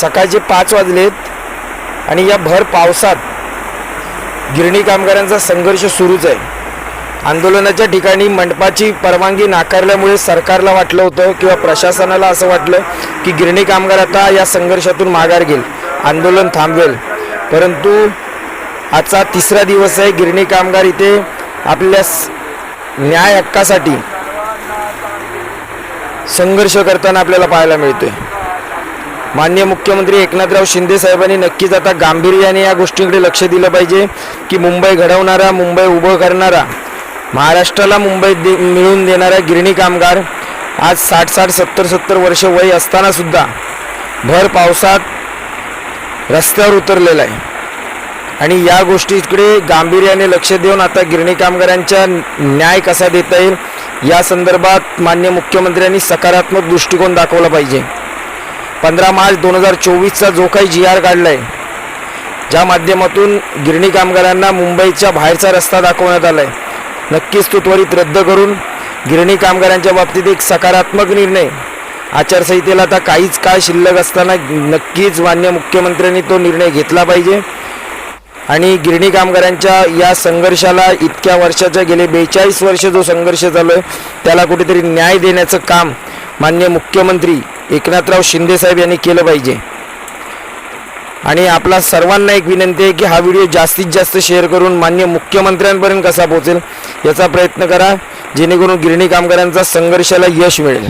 सकाळचे पाच वाजलेत आणि या भर पावसात गिरणी कामगारांचा संघर्ष सुरूच आहे. आंदोलनाच्या ठिकाणी मंडपाची परवानगी नाकारल्यामुळे सरकारला वाटलं होतं किंवा प्रशासनाला असं वाटलं की गिरणी कामगार आता या संघर्षातून माघार घेईल आंदोलन थांबवेल. परंतु आजचा तिसरा दिवस आहे गिरणी कामगार इथे आपल्या न्याय हक्कासाठी संघर्ष करताना आपल्याला पाहायला मिळतोय. माननीय मुख्यमंत्री एकनाथराव शिंदे साहेबांनी नक्कीच आता गांभीर्याने या गोष्टीकडे लक्ष दिलं पाहिजे की मुंबई घडवणारा मुंबई उभं करणारा महाराष्ट्राला मुंबईत दे मिळवून देणारा गिरणी कामगार आज साठ साठ सत्तर सत्तर वर्ष वय असतानासुद्धा भर पावसात रस्त्यावर उतरलेला आहे. आणि या गोष्टीकडे गांभीर्याने लक्ष देऊन आता गिरणी कामगारांच्या न्याय कसा देता येईल या संदर्भात मान्य मुख्यमंत्र्यांनी सकारात्मक दृष्टिकोन दाखवला पाहिजे. पंधरा मार्च दोन हजार चोवीसचा जो काही जी आर काढला आहे ज्या माध्यमातून गिरणी कामगारांना मुंबईच्या बाहेरचा रस्ता दाखवण्यात आला आहे नक्कीच तो त्वरित रद्द करून गिरणी कामगारांच्या बाबतीत एक सकारात्मक निर्णय. आचारसंहितेला आता काहीच काळ शिल्लक असताना नक्कीच मान्य मुख्यमंत्र्यांनी तो निर्णय घेतला पाहिजे. आणि गिरणी कामगारांच्या या संघर्षाला इतक्या वर्षाच्या गेले बेचाळीस वर्ष जो संघर्ष चालू आहे त्याला कुठेतरी न्याय देण्याचं काम मान्य मुख्यमंत्री एकनाथराव शिंदेसाहेब यांनी केलं पाहिजे. आणि आपला सर्वांना एक विनंती आहे की हा व्हिडिओ जास्तीत जास्त शेअर करून मान्य मुख्यमंत्र्यांपर्यंत कसा पोहोचेल याचा प्रयत्न करा जेणेकरून गिरणी कामगारांचा संघर्षाला यश मिळेल.